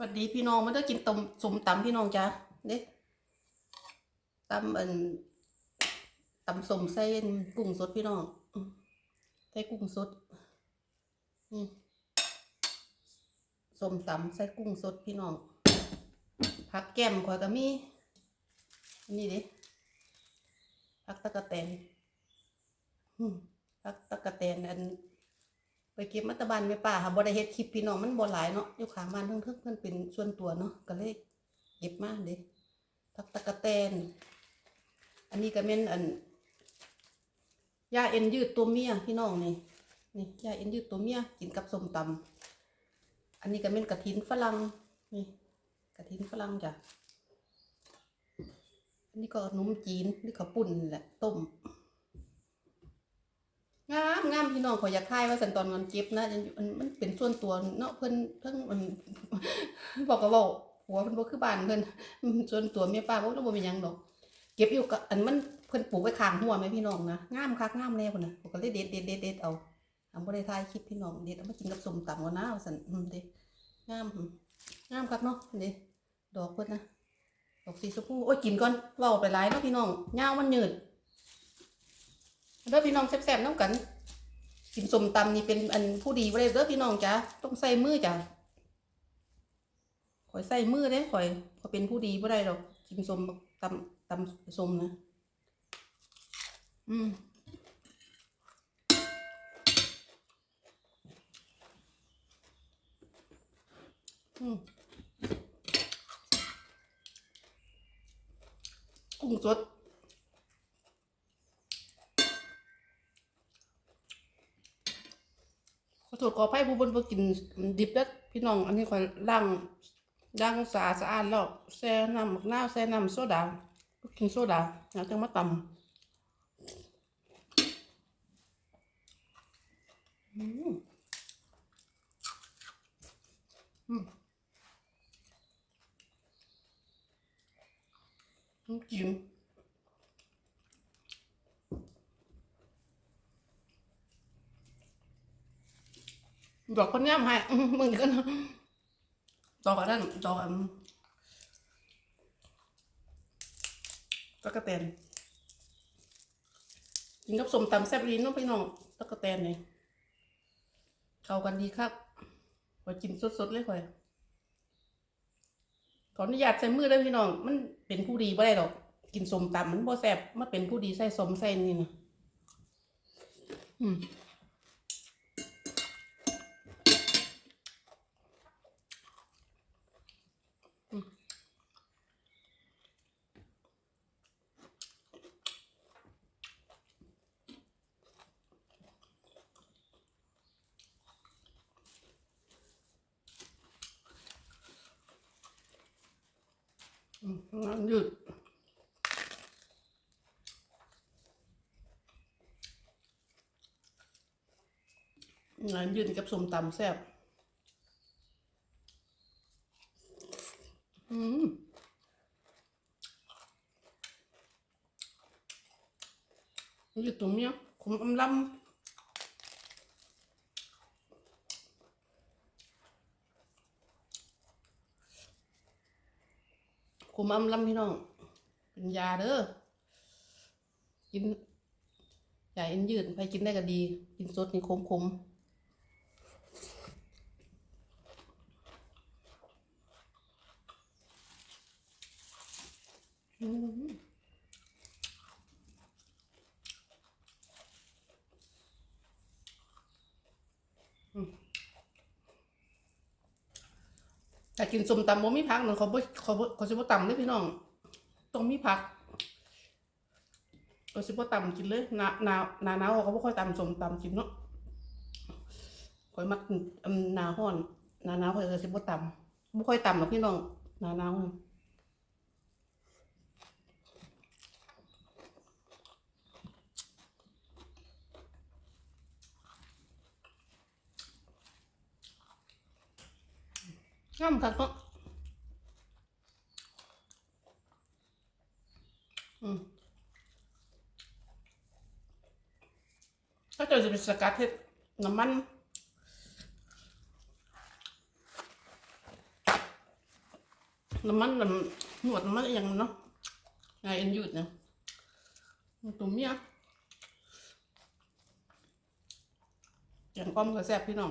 สวัสดีพี่น้องมันได้กินต้มสมตำพี่น้องจ้ะเด้ตำอันตำสมใส่กุ้งสดพี่น้องใส่กุ้งสดนี่สมตำใส่กุ้งสดพี่น้องผักแก้มข่อยก็มีนนี่เด้ผักตะกะแตนผักตะกะแตนอัน ไปเก็บมัตตบานแม่ป้าค่ะบ่ได้เฮ็ดคลิปพี่น้องมันบ่หลายเนาะอยู่ข้างบ้านเพิ่นเพิ่นเป็นส่วนตัวเนาะก็เลยเก็บมาเด้ผักตะกะแตน อันนี้ก็แม่นอันยาเอ็นยืดตัวเมียพี่น้องนี่นี่ยาเอ็นยืดตัวเมียกินกับส้มตำอันนี้ก็แม่นกระถินฝรั่งนี่กระถินฝรั่งจ้ะอันนี้ก็ขนมจีนหรือข้าวปุ้นแหละต้ม พี่น้องขอยอยากทายว่าสันตอนมันเก็บนะมันมันเป็นส่วนตัวเนาะเพิ่นเพิ่งมันบอกก็บอกหัวเพิ่นบ่คือบ้านเพิ่นส่วนตัวแม่ป้าบ่รู้บ่เป็นหยังดอก เก็บอยู่กับอันมันเพิ่นปลูกไว้ข้างหัวแม่พี่น้องนะงามคักงามแน่พุ่นน่ะก็เลยเด็ดเด็ดเด็ดเด็ดเอาเอาบ่ได้ถ่ายคลิปพี่น้องเด็ดเอามากินกับส้มตำก่อนนะว่าซั่นอืมเด้งามอืมงามคักเนาะเด้ดอกเพิ่นนะดอกสีชมพูโอ้ยกินก่อนเว้าไปหลายเนาะพี่น้องยาวมันยืดเด้อพี่น้องแซ่บๆน้ำกัน กินสมตำนี่เป็นอันผู้ดีบ่ได้เด้อพี่น้องจ้ะต้องใส่มือจ้ะข่อยใส่มือเด้ข่อยข่อเป็นผู้ดีบ่ได้ดอกกินสมตำตำสมนะอืมอืมกุ้งสด ขอ โทษขออภัยผู้บนบ่กินดิบแล้วพี่น้อง อันนี้ค่อยล้างล้างสะอาดสะอาดแล้วแช่น้ำมะนาวแช่น้ำโซดากินโซดาแล้วจังมาตำอืมอืมน้ำจิ้ม ดอกคนย่ำให้อื้อมึงกันดอกนนั้นดอกอันตะกะแตนกินกับสมตำแซ่บลีนน้องพี่น้องตะกะแตนนี่เข้ากันดีครับขอกินสดๆเลยค่อยขออนุญาตใส่มือเลยพี่น้อง มันเป็นผู้ดีบ่ได้หรอก กินสมตำมันบ่แซ่บมันเป็นผู้ดีใส่สมใส่นี่นะอืม งานยืดงานยืดกับสมตำแซ่บอืมยืดตรงเนี้ยขมอำลำ ขมอำลำพี่น้องเป็นยาเด้อกินยาเอ็นยืดไปกินได้ก็ดี กินสดนี่ขมขมอืมอืม แต่กินสมตำบ่มีผักนั่นเขาบ่เขาบ่เขาสิบ่ตำเลยพี่น้องต้องมีผักเขาสิบ่ตำกินเลยหนาหนาหนาหนาวเขาบ่ค่อยตำสมตำกินเนาะค่อยมักหนาห้อนหนาหนาวค่อยก็สิบ่ตำบ่ค่อยตำหรอกพี่น้องหนาหนาว อะงามคักเนาะอืมถ้าเกิดจะเป็นสกัดเห็ดน้ำมันน้ำมันน้ำหนวดน้ำมันอหยังเนาะไงเอ็นหยุดเนี่ยตัวเมียแกงป้อมก็แซบพี่น้อง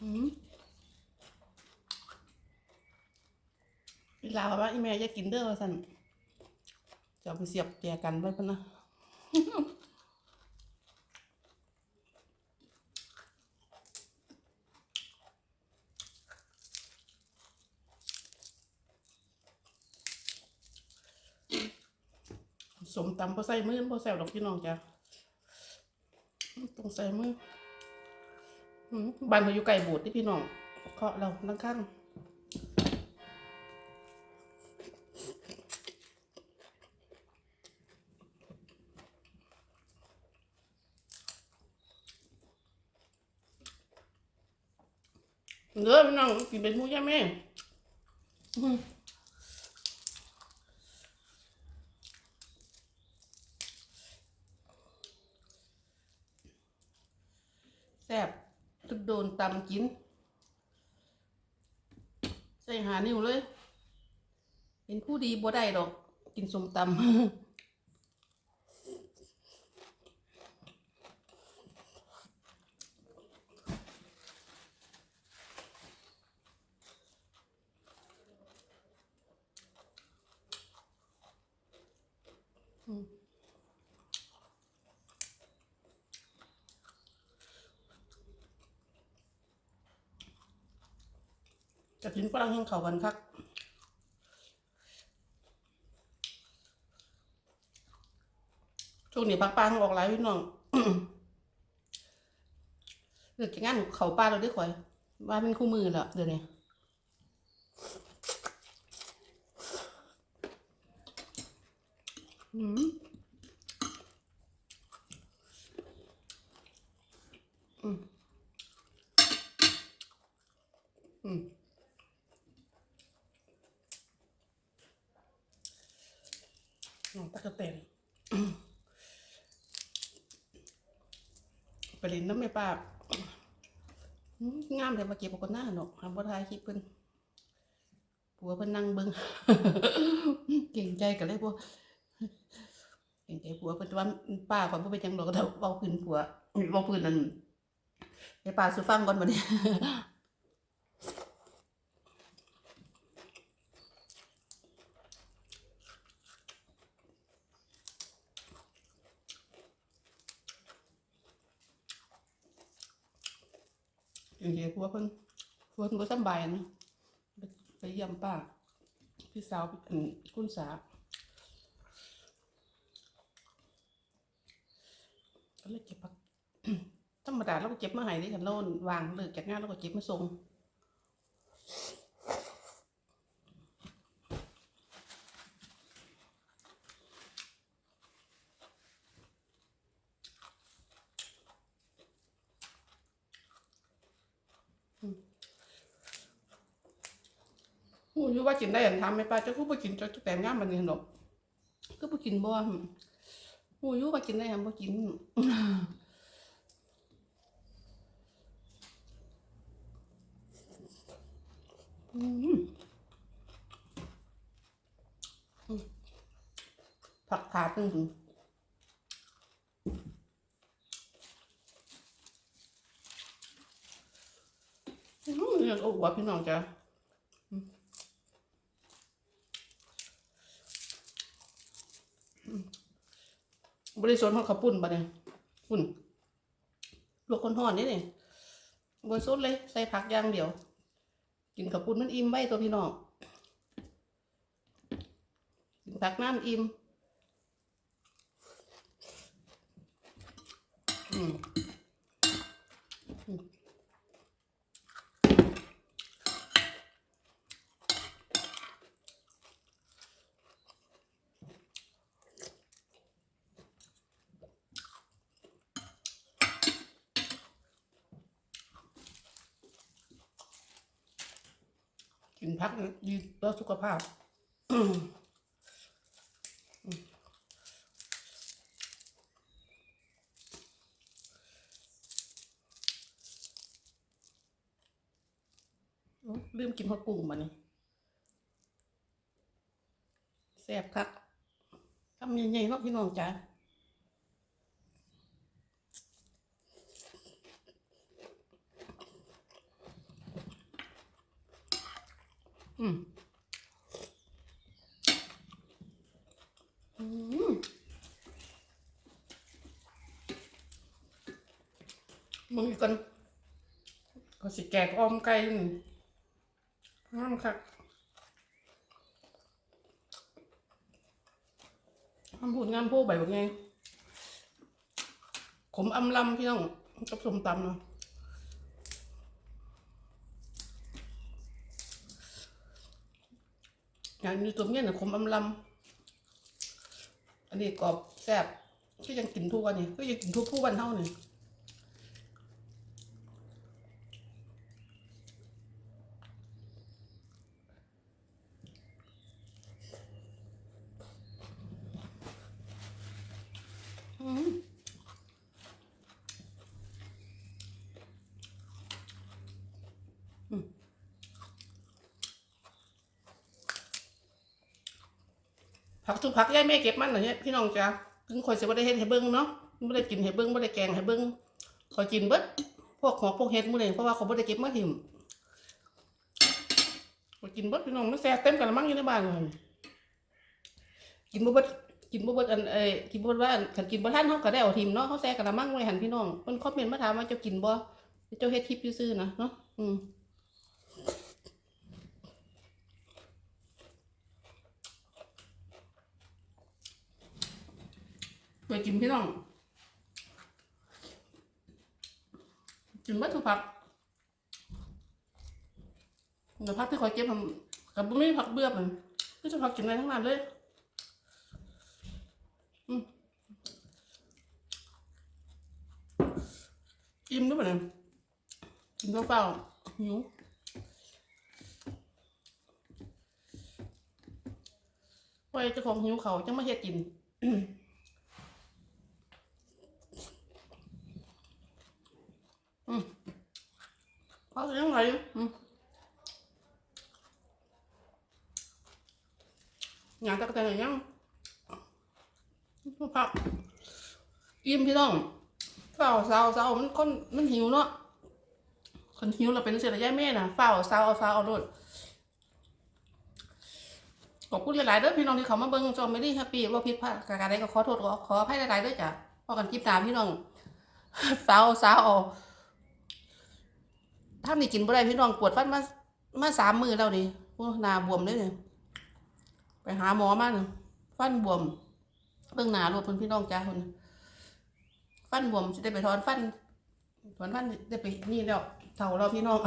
อีลาวว่าอีแม่จะกินเด้อสันจะเอาไปเสียบแจกันไว้พนะสมตำพอใส่มือพอแซวดอกพี่น้องจ้ะต้องใส่มือ บ้านเขาอยู่ไก่โบดที่พี่น้องเคาะเราตั้งข้างเด้อพี่น้องกินเป็นมูย่าแม่แซ่บ ทุกโดนตำกิน ใส่หานิ้วเลย เป็นผู้ดีบ่ได้ดอก กินสมตำ จะกินฝรั่งแห้งเขากันคักช่วงนี้ปักปางออกหลายพี่น้องเดือดงานเขาป้าเราได้ข่อย ว่าเป็นคู่มือแล้วเดี๋ยวนี้อืมอืมอืมน้องตะ กะเตนไปเล่นน้ำไม่ป้างามแต่มาเก็บเอาคนหน้าเนาะทำบ่ทายคลิปเพิ่นผัวเพิ่นนั่งเบิ่งเก่งใจกันเลยพวกเก่งใจผัวเพิ่นว่าป้าข่อยบ่เป็นยังดอกก็เว้าพื้นผัวเว้าพื้นนั่นให้ป้าสู่ฟังก่อนบัดนี้ อย่างเงี้ยผัวเพิ่นพัวเพิ่นก็สบายนะไปเยี่ยมป้า พี่สาวคุณสาแล้วเก็บผักธรรมดาเราก็เก็บมาให้ที่กันโน่นวางเลิกจากงานเราก็เก็บมาส่ง อยู่ว่ากินได้อันทำไหมป้าเจ้าคือบ่กินจ้าแต่งงานบันนี้หรอกคือบ่กินบ่หูอยู่ว่ากินได้อันบ่กินอืมผักถาดหนึ่งอืมเรียกอาหัวพี่น้องจ้ะอืมอืม บริสุทธิ์เขาขับปุ่นปะเนี่ยปุ่นลวกคนห่อนนี่เนี่ยบริสุทธิ์เลยใส่ผักอย่างเดียว กินขับปุ้นมันอิ่มไว้ตัวพี่น้องกินผักน้ำอิ่มอืมินพักดีต่อสุขภาพลืมกินผักกุ้งมานี่แซ่บคักคำใหญ่ๆเนาะพี่น้องจ๋า มึงอีกคนก็สิแกกอมไก่นี่งามคักทำพูดงามพูดใบแบบไงขมอำลำพี่น้องกับสมตำเนาะอย่างนี้ตัวเนี้ยน่ะขมอำลำอันนี้กรอบแซ่บก็ยังกินทุกวันนี่ก็ยังกินทุกผู้วันเท่านี่ ผักทุกผักย่ายแม่เก็บมันเหรอเนี่ยพี่น้องจ้าถึงคอยสิบ่ได้เฮ็ดให้เบิ่งเนาะบ่ได้กินให้เบิ่งบ่ได้แกงให้เบิ่งคอยกินเบิดพวกหอกพวกเฮ็ดมื้อนี้เพราะว่าเขาบ่ได้เก็บมาถิ่มคอยกินเบิดพี่น้องมันแซ่เต็มกะละมังอยู่ในบ้านเลยกินบ่เบิดกินบ่เบิดอันเอ้กินบ่เบิดว่าอันคันกินบ่ทันเฮาก็ได้เอาทิมเนาะเฮาแซ่กะละมังไว้หันพี่น้องเพิ่นคอมเมนต์มาถามว่าเจ้ากินบ่เจ้าเฮ็ดคลิปซื่อๆนะเนาะอืม ไปกินพี่น้องกินเบิดทุกผักแต่ผักที่คอยเก็บทำกับบ่มีผักเบื่อมันคือจะผักกินอะได้ทั้งนั้นเลยอิ่มด้วยมั้ยกินเปล่าหิวไปเจ้าของหิวเขาจังมาเฮ็ดกิน อืมเขาจะยังไงอืมงานตะกะแตนยังพักอิ่มพี่น้องเฝ้าเศร้าเศร้ามันคนมันหิวเนาะคนหิวเราเป็นเสียระยะแม่น่ะเฝ้าเศร้าเอาเศร้าเอาโลดขอบคุณหลายๆเด้อพี่น้องที่เขามาเบิ่งจอมไม่ได้แฮปปี้ว่าผิดพลาดการใดก็ขอโทษขอขออภัยหลายๆเด้อจ้ะพอกันคลิปตามพี่น้องเศร้าเศร้าเอา ถ้านี่กินบ่ได้พี่น้องปวดฟันมามาสามมือแล้วนี่โอ้หน้าบวมเลยเนี่ยไปหาหมอมาหนึ่งฟันบวมเบิ่งหน้ารถเพิ่นพี่น้องจ้าคนฟันบวมจะได้ไปถอนฟันถอนฟันได้ไปนี่แล้วเท่าเราพี่น้อง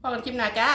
พอกันคลิปหน้าจ้า